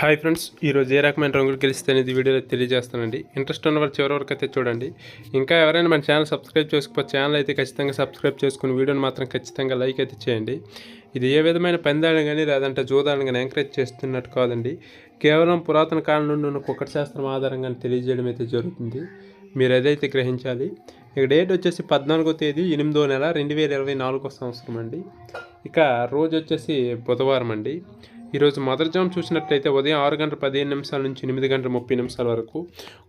Hi friends ఈరోజు ఏ రకమైన రంగులు గెలిస్తే అనేది వీడియోలో తెలియజేస్తానండి. ఇంట్రెస్ట్ ఉన్న వాళ్ళు చివరి వరకు అయితే చూడండి. ఇంకా ఎవరైనా మన ఛానల్ సబ్స్క్రైబ్ చేసుకోకపోతే ఛానల్ అయితే ఖచ్చితంగా సబ్స్క్రైబ్ చేసుకుని వీడియోని మాత్రం ఖచ్చితంగా లైక్ అయితే చేయండి. ఇది ఏ విధమైన పందాలను కానీ లేదంటే జూదాలను కానీ ఎంకరేజ్ చేస్తున్నట్టు కాదండి. కేవలం పురాతన కాలం నుండి ఉన్న కుక్కట శాస్త్రం ఆధారంగా తెలియజేయడం అయితే జరుగుతుంది. మీరు అదైతే గ్రహించాలి ఇక డేట్ వచ్చేసి పద్నాలుగో తేదీ ఎనిమిదో నెల రెండు వేల ఇరవై నాలుగో సంవత్సరం అండి. ఇక రోజు వచ్చేసి బుధవారం అండి. ఈరోజు మదర్జామ్ జామ్ చూసినట్లయితే ఉదయం ఆరు గంటల పదిహేను నిమిషాల నుంచి ఎనిమిది గంటల ముప్పై నిమిషాల వరకు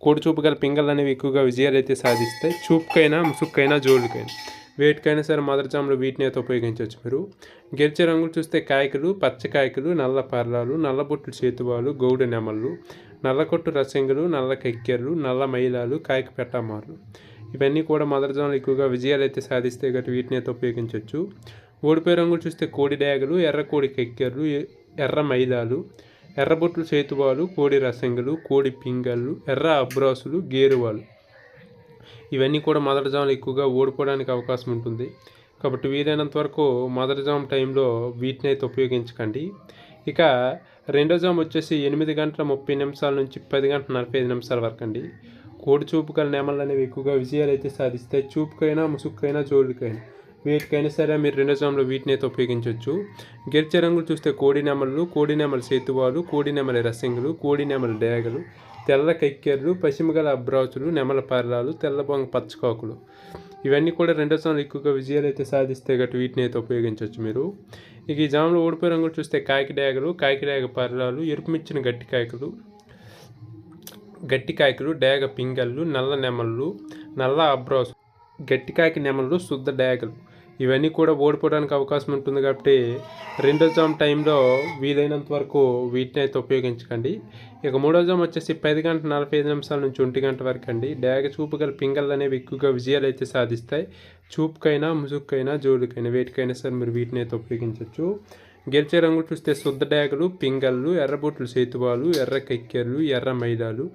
కోడి చూపు గల పింగళ్ళు అనేవి ఎక్కువగా విజయాలు అయితే సాధిస్తాయి చూపుకైనా ముసుక్కైనా జోలికైనా వేటికైనా సరే మొదటి జాములో వీటిని అయితే ఉపయోగించవచ్చు మీరు. గెలిచే రంగులు చూస్తే కాయకులు పచ్చ కాయకులు నల్ల పర్లాలు నల్లబొట్లు చేతువాలు గౌడ నెమళ్ళు నల్లకొట్టు రసంగులు నల్ల కెక్కెర్లు నల్ల మైలాలు కాయక పెట్టమార్లు. ఇవన్నీ కూడా మొదటి ఎక్కువగా విజయాలు అయితే సాధిస్తే గట్టి వీటిని అయితే ఉపయోగించవచ్చు. ఓడిపోయే రంగులు చూస్తే కోడి డ్యాగలు ఎర్ర కోడి కెక్కెర్లు ఎర్ర మైదాలు ఎర్రబొట్లు చేతువాలు కోడి రసంగులు కోడి పింగళ్ళు ఎర్ర అబ్రాసులు గేరువాలు. ఇవన్నీ కూడా మొదటి జాములు ఎక్కువగా ఓడిపోవడానికి అవకాశం ఉంటుంది. కాబట్టి వీలైనంత వరకు మొదటి టైంలో వీటిని అయితే ఉపయోగించకండి. ఇక రెండో జాము వచ్చేసి ఎనిమిది గంటల ముప్పై నిమిషాల నుంచి పది గంటల నలభై ఐదు నిమిషాల వరకు అండి. కోడి చూపు గల అనేవి ఎక్కువగా విజయాలు అయితే సాధిస్తాయి. చూపుకైనా ముసుక్కైనా జోలుకైనా వీటికైనా సరే మీరు రెండో జాములో వీటిని అయితే ఉపయోగించవచ్చు. గెరిచే రంగులు చూస్తే కోడి కోడినెమల కోడి నెమల సేతువాలు కోడి నెమల రసింగులు కోడి నెమల డేగలు తెల్ల కెక్కెర్లు పశ్చిమగల అబ్రాచులు నెమల పర్లాలు తెల్ల బొంగ పచ్చకాకులు. ఇవన్నీ కూడా రెండో జాములు ఎక్కువగా విజయాలు అయితే సాధిస్తే గట్టు వీటిని అయితే ఉపయోగించవచ్చు మీరు. ఇక ఈ జాములో ఓడిపోయే రంగులు చూస్తే కాకి డేగలు కాకి డేగ పర్లాలు ఎరుపు మిచ్చిన గట్టి కాయకులు గట్టి కాయకులు డేగ పింగళ్ళు నల్ల నెమళ్ళు నల్ల అబ్రాసు గట్టికాకి నెమళ్ళు శుద్ధ డేగలు. ఇవన్నీ కూడా ఓడిపోవడానికి అవకాశం ఉంటుంది కాబట్టి రెండో జామ్ టైంలో వీలైనంత వరకు వీటిని అయితే ఉపయోగించకండి. ఇక మూడో జామ్ వచ్చేసి పది గంట నలభై ఐదు నిమిషాల నుంచి ఒంటి గంట వరకు అండి. డేగ చూపు గల పింగళ్ళు అనేవి ఎక్కువగా విజయాలు అయితే సాధిస్తాయి. చూపుకైనా ముసుగుకైనా జోడుకైనా వేటికైనా సరే మీరు వీటిని అయితే ఉపయోగించవచ్చు. గెలిచే రంగులు చూస్తే శుద్ధ డేగలు పింగళ్ళు ఎర్రబొట్లు సేతువాలు ఎర్ర కెక్కెర్లు ఎర్ర మైదాలు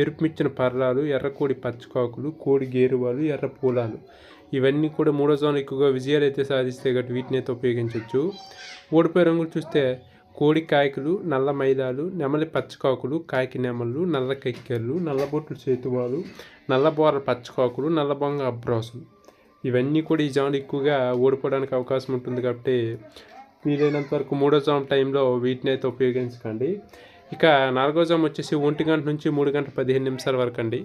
ఎరుపు మిచ్చిన పర్లాలు ఎర్ర కోడి పచ్చకాకులు కోడి గేరువాలు ఎర్ర పూలాలు. ఇవన్నీ కూడా మూడో జోన్ ఎక్కువగా విజయాలు అయితే సాధిస్తే గట్టి వీటిని అయితే ఉపయోగించవచ్చు ఓడిపోయే రంగులు చూస్తే కోడి కాయకులు నల్ల మైదాలు నెమలి పచ్చకాకులు కాకి నెమళ్ళు నల్ల కెక్కెర్లు నల్లబొట్లు చేతువాలు నల్ల బోర పచ్చకాకులు నల్ల బొంగ అబ్రాసులు. ఇవన్నీ కూడా ఈ జాన్ ఎక్కువగా ఓడిపోవడానికి అవకాశం ఉంటుంది కాబట్టి వీలైనంత వరకు మూడో జామ్ టైంలో వీటిని అయితే ఉపయోగించకండి. ఇక నాలుగో జామ్ వచ్చేసి ఒంటి గంట నుంచి మూడు గంటల పదిహేను నిమిషాల వరకు అండి.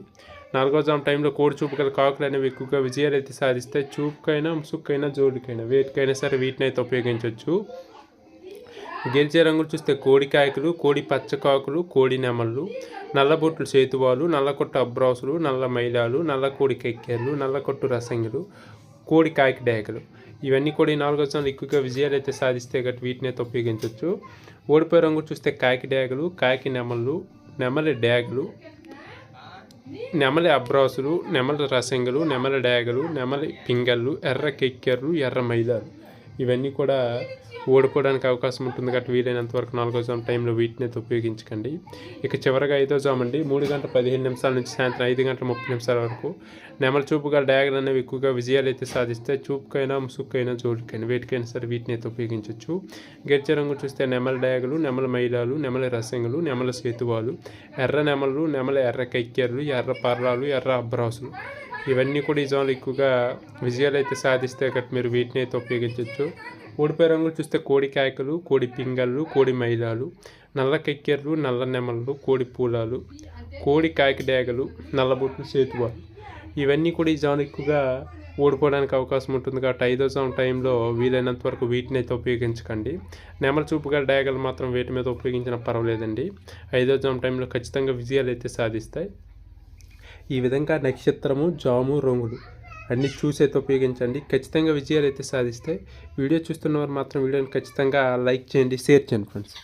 నాలుగో జామ్ టైంలో కోడి చూపు గల కాకులు అనేవి ఎక్కువగా విజయాలు అయితే సాధిస్తాయి చూపుకైనా ముసుక్కైనా జోడికైనా వేటికైనా సరే వీటిని అయితే ఉపయోగించవచ్చు గెలిచే రంగులు చూస్తే కోడి కాయకులు కోడి పచ్చకాకులు కోడి నెమళ్ళు నల్లబొట్లు చేతువాలు నల్లకొట్టు అబ్రాసులు నల్ల మైలాలు నల్ల కోడి కెక్కెర్లు నల్లకొట్టు రసంగులు కోడి కాకి డేకలు ఇవన్నీ కూడా ఈ నాలుగో స్థానాలు ఎక్కువగా విజయాలు అయితే సాధిస్తే గట్టి వీటిని అయితే ఉపయోగించవచ్చు ఓడిపోయే రంగు చూస్తే కాకి డేగలు కాకి నెమళ్ళు నెమలి డేగలు నెమలి అబ్రాసులు నెమలి రసంగులు నెమలి డేగలు నెమలి పింగళ్ళు ఎర్ర కెక్కెర్లు ఎర్ర మైదాలు. ఇవన్నీ కూడా ఓడిపోవడానికి అవకాశం ఉంటుంది కాబట్టి వీలైనంత వరకు నాలుగో జామ్ టైంలో వీటిని అయితే ఉపయోగించకండి. ఇక చివరగా ఐదో జామ్ అండి. మూడు గంటల పదిహేను నిమిషాల నుంచి సాయంత్రం ఐదు గంటల ముప్పై నిమిషాల వరకు నెమల చూపు గల అనేవి ఎక్కువగా విజయాలు అయితే సాధిస్తే చూపుకైనా ముసుక్కైనా జోడికైనా వేటికైనా సరే వీటిని అయితే ఉపయోగించవచ్చు. గెలిచే రంగు చూస్తే నెమల డయాగులు నెమల మైలాలు నెమల రసంగులు నెమల సేతువాలు ఎర్ర నెమలు నెమల ఎర్ర కైక్కెర్లు ఎర్ర పర్రాలు ఎర్ర అబ్రాసులు. ఇవన్నీ కూడా ఈ జోన్లు ఎక్కువగా విజయాలు అయితే సాధిస్తే గట్టి మీరు వీటిని అయితే ఉపయోగించవచ్చు ఊడిపోయే రంగులు చూస్తే కోడి కాయకలు కోడి పింగళ్ళు కోడి మైదాలు నల్ల కెక్కెర్లు నల్ల నెమళ్ళు కోడి పూలాలు కోడి కాయక డేగలు నల్లబొట్లు సేతువాలు ఇవన్నీ కూడా ఈ జాన్ ఎక్కువగా ఓడిపోవడానికి అవకాశం ఉంటుంది కాబట్టి ఐదో జామ్ టైంలో వీలైనంత వరకు వీటిని అయితే ఉపయోగించకండి. నెమల చూపుగా డయాగలు మాత్రం వీటి మీద ఉపయోగించిన పర్వాలేదండి. ఐదో జామ్ టైంలో ఖచ్చితంగా విజయాలు అయితే సాధిస్తాయి. ఈ విధంగా నక్షత్రము జాము రంగులు అన్నీ చూసి అయితే ఉపయోగించండి. ఖచ్చితంగా విజయాలు అయితే సాధిస్తాయి. వీడియో చూస్తున్నవారు మాత్రం వీడియోని ఖచ్చితంగా లైక్ చేయండి షేర్ చేయండి ఫ్రెండ్స్.